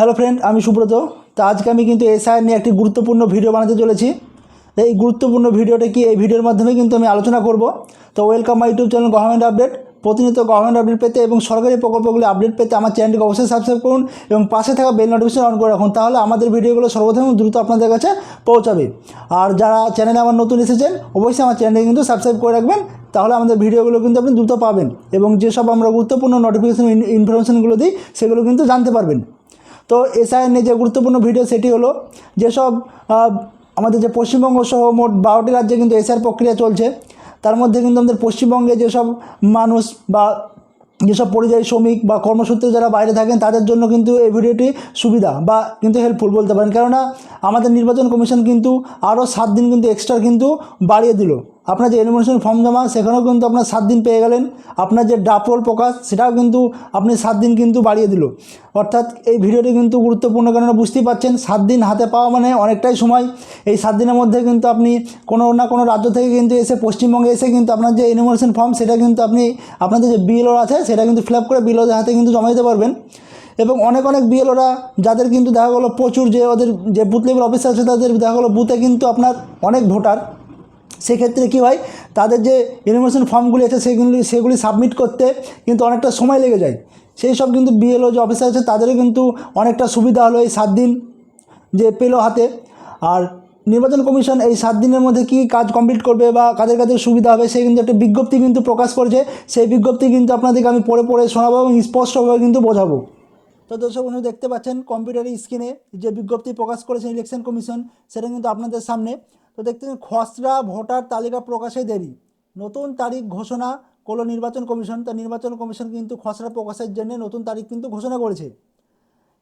Hello friend, আমি সুব্রত। তো আজকে আমি কিন্তু এসআইআর নিয়ে একটি গুরুত্বপূর্ণ ভিডিও বানাতে চলেছি। এই গুরুত্বপূর্ণ ভিডিওটা কি? এই ভিডিওর মাধ্যমে কিন্তু আমি আলোচনা করব। তো welcome my YouTube channel government update প্রতিনিয়ত গভর্নমেন্ট আপডেট পেতে এবং সরকারি প্রকল্পগুলি আপডেট পেতে আমার চ্যানেলটিকে অবশ্যই সাবস্ক্রাইব করুন এবং পাশে থাকা বেল নোটিফিকেশন অন করে রাখুন। তাহলে আমাদের ভিডিওগুলো সর্বপ্রথম দ্রুত আপনাদের কাছে পৌঁছাবে। আর যারা চ্যানেলে আমার নতুন এসেছেন, অবশ্যই আমার চ্যানেলকে কিন্তু সাবস্ক্রাইব করে রাখবেন। তাহলে আমাদের ভিডিওগুলো কিন্তু আপনি দ্রুত পাবেন এবং যেসব আমরা গুরুত্বপূর্ণ নোটিফিকেশন ইনফরমেশনগুলো দিই, সেগুলো কিন্তু জানতে পারবেন। তো এসআইএন যে গুরুত্বপূর্ণ ভিডিও সেটি হলো যেসব আমাদের যে পশ্চিমবঙ্গ সহ মোট বারোটি রাজ্যে কিন্তু এসআইআর প্রক্রিয়া চলছে। তার মধ্যে কিন্তু আমাদের পশ্চিমবঙ্গে যেসব মানুষ বা যেসব পরিযায়ী শ্রমিক বা কর্মসূত্রে যারা বাইরে থাকেন, তাদের জন্য কিন্তু এই ভিডিওটি সুবিধা বা কিন্তু হেল্পফুল বলতে পারেন। কেননা আমাদের নির্বাচন কমিশন কিন্তু আরও সাত দিন কিন্তু এক্সট্রা কিন্তু বাড়িয়ে দিল। আপনার যে এলিমিনেশন ফর্ম জমা, সেখানেও কিন্তু আপনার সাত দিন পেয়ে গেলেন। আপনার যে রোল প্রকাশ, সেটাও কিন্তু আপনি সাত দিন কিন্তু বাড়িয়ে দিল। অর্থাৎ এই ভিডিওটি কিন্তু গুরুত্বপূর্ণ, কেননা বুঝতেই পারছেন সাত দিন হাতে পাওয়া মানে অনেকটাই সময়। এই সাত দিনের মধ্যে কিন্তু আপনি কোনো না কোনো রাজ্য থেকে কিন্তু এসে, পশ্চিমবঙ্গে এসে কিন্তু আপনার যে এনিমেশন ফর্ম সেটা কিন্তু আপনি, আপনাদের যে বিএলও আছে, সেটা কিন্তু ফিল আপ করে বিএলওদের হাতে কিন্তু জমা দিতে পারবেন। এবং অনেক অনেক বিএলওরা যাদের কিন্তু দেখা গেলো প্রচুর যে ওদের, যে বুথ লেভেল অফিসার আছে, তাদের দেখা গেলো বুথে কিন্তু আপনার অনেক ভোটার। সেক্ষেত্রে কী হয়? তাদের যে ইনফরমেশন ফর্মগুলি আছে, সেগুলি সেগুলি সাবমিট করতে কিন্তু অনেকটা সময় লেগে যায়। সেই সব কিন্তু বিএলও যে অফিসার আছে, তাদেরও কিন্তু অনেকটা সুবিধা হলো এই সাত দিন যে পেল হাতে। আর নির্বাচন কমিশন এই সাত দিনের মধ্যে কী কাজ কমপ্লিট করবে বা কাদের কাদের সুবিধা হবে সেই কিন্তু একটা বিজ্ঞপ্তি কিন্তু প্রকাশ করেছে। সেই বিজ্ঞপ্তি কিন্তু আপনাদেরকে আমি পড়ে পড়ে শোনাবো এবং স্পষ্টভাবে কিন্তু বোঝাবো। তো দর্শক বন্ধু, দেখতে পাচ্ছেন কম্পিউটারের স্ক্রিনে যে বিজ্ঞপ্তি প্রকাশ করেছে ইলেকশন কমিশন সেটা কিন্তু আপনাদের সামনে। তো দেখতে খসড়া ভোটার তালিকা প্রকাশে দেরি। নতুন তারিখ ঘোষণা করল নির্বাচন কমিশন, তা নির্বাচন কমিশন কিন্তু খসড়া প্রকাশের জন্য নতুন তারিখ কিন্তু ঘোষণা করেছে।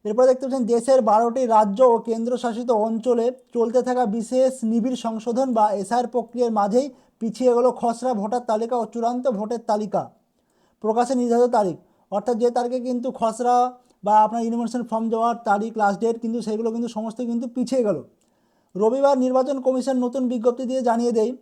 এরপর দেখতে পাচ্ছেন, দেশের বারোটি রাজ্য ও কেন্দ্রশাসিত অঞ্চলে চলতে থাকা বিশেষ নিবিড় সংশোধন বা এসআর প্রক্রিয়ার মাঝেই পিছিয়ে গেল খসড়া ভোটার তালিকা ও চূড়ান্ত ভোটের তালিকা। প্রকাশে নির্ধারিত তারিখ, অর্থাৎ যে তারিখে কিন্তু খসড়া বা আপনার ইনফরমেশন ফর্ম দেওয়ার তারিখ লাস্ট ডেট কিন্তু সেগুলো কিন্তু সমস্ত কিন্তু পিছিয়ে গেল। রবিবার নির্বাচন কমিশন নতুন বিজ্ঞপ্তি দিয়ে জানিয়ে দেয়,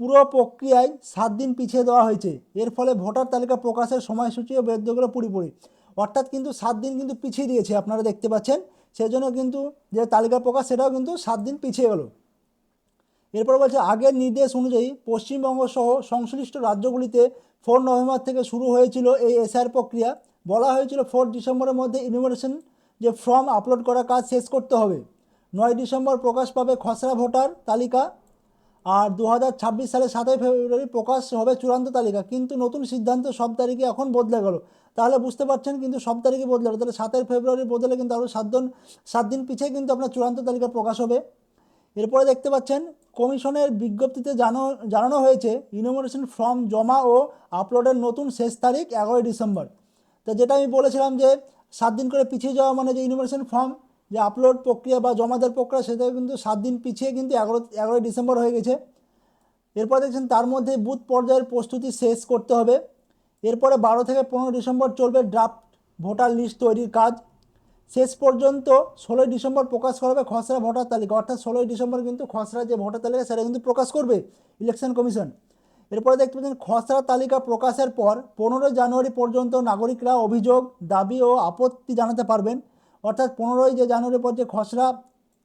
পুরো প্রক্রিয়ায় সাত দিন পিছিয়ে দেওয়া হয়েছে। এর ফলে ভোটার তালিকা প্রকাশের সময়সূচিও বেদ্য গেল পুরোপুরি অর্থাৎ কিন্তু সাত দিন কিন্তু পিছিয়ে দিয়েছে, আপনারা দেখতে পাচ্ছেন। সেই জন্য কিন্তু যে তালিকা প্রকাশ, সেটাও কিন্তু সাত দিন পিছিয়ে গেল। এরপর বলছে, আগের নির্দেশ অনুযায়ী পশ্চিমবঙ্গ সহ সংশ্লিষ্ট রাজ্যগুলিতে ফোর নভেম্বর থেকে শুরু হয়েছিল এই এসআর প্রক্রিয়া। বলা হয়েছিল, ফোর ডিসেম্বরের মধ্যে ইনোভেশন যে ফর্ম আপলোড করা কাজ শেষ করতে হবে। নয় ডিসেম্বর প্রকাশ পাবে খসড়া ভোটার তালিকা। আর দু সালে সাতই ফেব্রুয়ারি প্রকাশ হবে চূড়ান্ত তালিকা। কিন্তু নতুন সিদ্ধান্ত সব তারিখে এখন বদলে গেল। তাহলে বুঝতে পারছেন কিন্তু সব তারিখে বদলে গেল। তাহলে সাতের ফেব্রুয়ারি বদলে কিন্তু আরও সাত দিন সাত দিন পিছিয়ে কিন্তু আপনার চূড়ান্ত তালিকা প্রকাশ হবে। এরপরে দেখতে পাচ্ছেন, কমিশনের বিজ্ঞপ্তিতে জানো, জানানো হয়েছে, ইনোমিনেশন ফর্ম জমা ও আপলোডের নতুন শেষ তারিখ এগারোই ডিসেম্বর। তো যেটা আমি বলেছিলাম যে সাত দিন করে পিছিয়ে যাওয়া মানে যে ইনোমিনেশন ফর্ম যে আপলোড প্রক্রিয়া বা জমা দেওয়ার প্রক্রিয়া সেটা কিন্তু সাত দিন পিছিয়ে কিন্তু এগারো, এগারোই ডিসেম্বর হয়ে গেছে। এরপর দেখছেন তার মধ্যে বুথ পর্যায়ের প্রস্তুতি শেষ করতে হবে। এরপরে বারো থেকে পনেরো ডিসেম্বর চলবে ড্রাফট ভোটার লিস্ট তৈরির কাজ। শেষ পর্যন্ত ষোলোই ডিসেম্বর প্রকাশ করবে খসড়া ভোটার তালিকা। অর্থাৎ ষোলোই ডিসেম্বর কিন্তু খসড়া যে ভোটার তালিকা, সেটা কিন্তু প্রকাশ করবে ইলেকশন কমিশন এরপরে দেখতে পাচ্ছেন খসড়া তালিকা প্রকাশের পর পনেরোই জানুয়ারি পর্যন্ত নাগরিকরা অভিযোগ, দাবি ও আপত্তি জানাতে পারবেন। অর্থাৎ পনেরোই যে জানুয়ারি পর যে খসড়া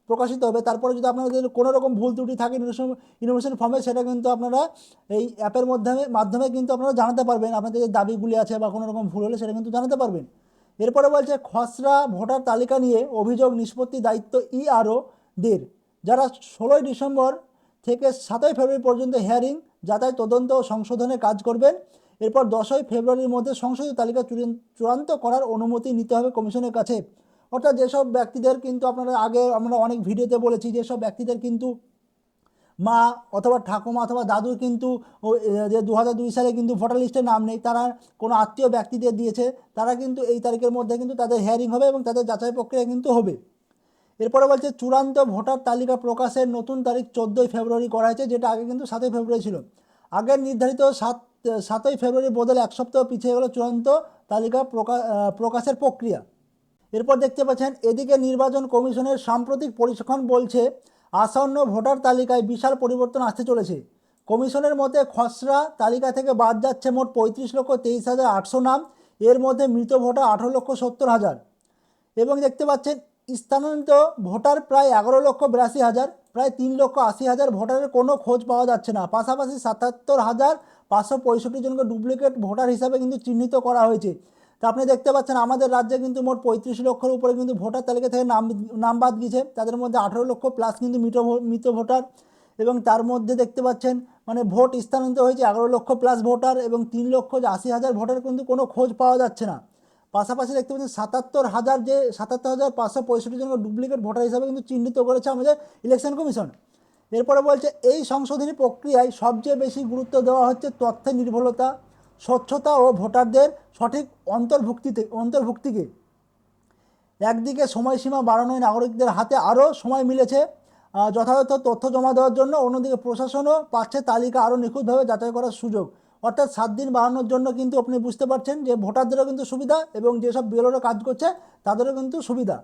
প্রকাশিত হবে, তারপরে যদি আপনাদের কোনো রকম ভুল ত্রুটি থাকে ইনোভেশন ফর্মে সেটা কিন্তু আপনারা এই অ্যাপের মাধ্যমে মাধ্যমে কিন্তু আপনারা জানাতে পারবেন। আপনাদের যে দাবিগুলি আছে বা কোনো রকম ভুল হলে, সেটা কিন্তু জানাতে পারবেন। এরপরে বলছে, খসড়া ভোটার তালিকা নিয়ে অভিযোগ নিষ্পত্তি দায়িত্ব ইআরও দের যারা ষোলোই ডিসেম্বর থেকে সাতই ফেব্রুয়ারি পর্যন্ত হিয়ারিং যাতায়াত তদন্ত ও সংশোধনের কাজ করবেন। এরপর দশই ফেব্রুয়ারির মধ্যে সংশোধিত তালিকা চূড়ান- চূড়ান্ত করার অনুমতি নিতে হবে কমিশনের কাছে। অর্থাৎ যেসব ব্যক্তিদের কিন্তু আপনারা আগে আমরা অনেক ভিডিওতে বলেছি, যেসব ব্যক্তিদের কিন্তু মা অথবা ঠাকুমা অথবা দাদুর কিন্তু যে দু দুই সালে কিন্তু ভোটার লিস্টে নাম নেই, তারা কোনো আত্মীয় ব্যক্তিদের দিয়েছে, তারা কিন্তু এই তারিখের মধ্যে কিন্তু তাদের হেয়ারিং হবে এবং তাদের যাচাই প্রক্রিয়া কিন্তু হবে। এরপরে বলছে, চূড়ান্ত ভোটার তালিকা প্রকাশের নতুন তারিখ চোদ্দোই ফেব্রুয়ারি করা হয়েছে, যেটা আগে কিন্তু সাতই ফেব্রুয়ারি ছিল। আগের নির্ধারিত সাত, সাতই ফেব্রুয়ারি বদলে এক সপ্তাহ পিছিয়ে গেল চূড়ান্ত তালিকা প্রকা- প্রকাশের প্রক্রিয়া। এরপর দেখতে পাচ্ছেন, এদিকে নির্বাচন কমিশনের সাম্প্রতিক পরিসংখ্যান বলছে, আসন্ন ভোটার তালিকায় বিশাল পরিবর্তন আসতে চলেছে। কমিশনের মতে খসড়া তালিকা থেকে বাদ যাচ্ছে মোট পঁয়ত্রিশ লক্ষ তেইশ হাজার আটশো নাম, এর মধ্যে মৃত ভোটার আঠারো লক্ষ সত্তর হাজার। এবং দেখতে পাচ্ছেন, স্থানান্তরিত ভোটার প্রায় এগারো লক্ষ বিরাশি হাজার, প্রায় তিন লক্ষ আশি হাজার ভোটারের কোনো খোঁজ পাওয়া যাচ্ছে না। পাশাপাশি সাতাত্তর হাজার পাঁচশো পঁয়ষট্টি জনকে ডুপ্লিকেট ভোটার হিসাবে কিন্তু চিহ্নিত করা হয়েছে। তা আপনি দেখতে পাচ্ছেন আমাদের রাজ্যে কিন্তু মোট পঁয়ত্রিশ লক্ষের উপরে কিন্তু ভোটার তালিকা থেকে নাম নাম বাদ গিয়েছে। তাদের মধ্যে আঠেরো লক্ষ প্লাস কিন্তু মৃত মৃত ভোটার এবং তার মধ্যে দেখতে পাচ্ছেন মানে ভোট স্থানান্তরিত হয়েছে এগারো লক্ষ প্লাস ভোটার এবং তিন লক্ষ যে আশি হাজার ভোটার কিন্তু কোনো খোঁজ পাওয়া যাচ্ছে না। পাশাপাশি দেখতে পাচ্ছেন সাতাত্তর হাজার যে, সাতাত্তর হাজার পাঁচশো পঁয়ষট্টি জনকে ডুপ্লিকেট ভোটার হিসাবে কিন্তু চিহ্নিত করেছে আমাদের ইলেকশন কমিশন এরপরে বলছে এই সংশোধনী প্রক্রিয়ায় সবচেয়ে বেশি গুরুত্ব দেওয়া হচ্ছে তথ্যের নির্ভুলতা স্বচ্ছতা ও ভোটারদের সঠিক অন্তর্ভুক্তিতে অন্তর্ভুক্তিকে। একদিকে সময়সীমা বাড়ানোয় নাগরিকদের হাতে আরও সময় মিলেছে যথাযথ তথ্য জমা দেওয়ার জন্য। অন্যদিকে প্রশাসনও পাচ্ছে তালিকা আরও নিখুঁতভাবে যাচাই করার সুযোগ। অর্থাৎ সাত দিন বাড়ানোর জন্য কিন্তু আপনি বুঝতে পারছেন যে ভোটারদেরও কিন্তু সুবিধা এবং যেসব বিএলওরা কাজ করছে তাদেরও কিন্তু সুবিধা।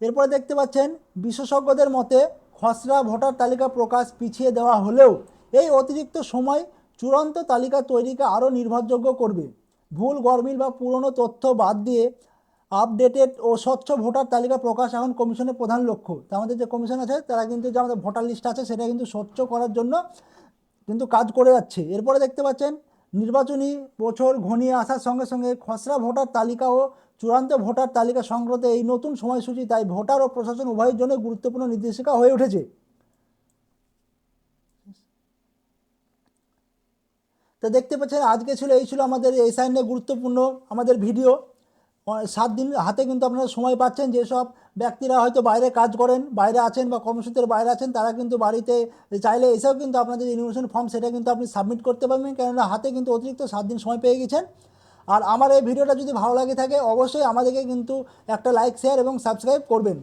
এরপরে দেখতে পাচ্ছেন, বিশেষজ্ঞদের মতে খসড়া ভোটার তালিকা প্রকাশ পিছিয়ে দেওয়া হলেও এই অতিরিক্ত সময় চূড়ান্ত তালিকা তৈরিকে আরও নির্ভরযোগ্য করবে। ভুল, গরমিল বা পুরনো তথ্য বাদ দিয়ে আপডেটেড ও স্বচ্ছ ভোটার তালিকা প্রকাশ এখন কমিশনের প্রধান লক্ষ্য। তা আমাদের যে কমিশন আছে, তারা কিন্তু যে আমাদের ভোটার লিস্ট আছে, সেটা কিন্তু স্বচ্ছ করার জন্য কিন্তু কাজ করে যাচ্ছে। এরপরে দেখতে পাচ্ছেন, নির্বাচনী বছর ঘনিয়ে আসার সঙ্গে সঙ্গে খসড়া ভোটার তালিকা ও চূড়ান্ত ভোটার তালিকা সংক্রান্ত এই নতুন সময়সূচি, তাই ভোটার ও প্রশাসন উভয়ের জন্য গুরুত্বপূর্ণ নির্দেশিকা হয়ে উঠেছে। তো দেখতে পাচ্ছেন, আজকে ছিল, এই ছিল আমাদের এই সাইনে গুরুত্বপূর্ণ আমাদের ভিডিও সাত দিন হাতে কিন্তু আপনারা সময় পাচ্ছেন, যেসব ব্যক্তিরা হয়তো বাইরে কাজ করেন, বাইরে আছেন বা কর্মসূত্রের বাইরে আছেন, তারা কিন্তু বাড়িতে চাইলে এসেও কিন্তু আপনাদের ইনভিটেশন ফর্ম সেটা কিন্তু আপনি সাবমিট করতে পারবেন, কেননা হাতে কিন্তু অতিরিক্ত সাত দিন সময় পেয়ে গেছেন। আর আমার এই ভিডিওটা যদি ভালো লাগে থাকে, অবশ্যই আমাদেরকে কিন্তু একটা লাইক শেয়ার এবং সাবস্ক্রাইব করবেন।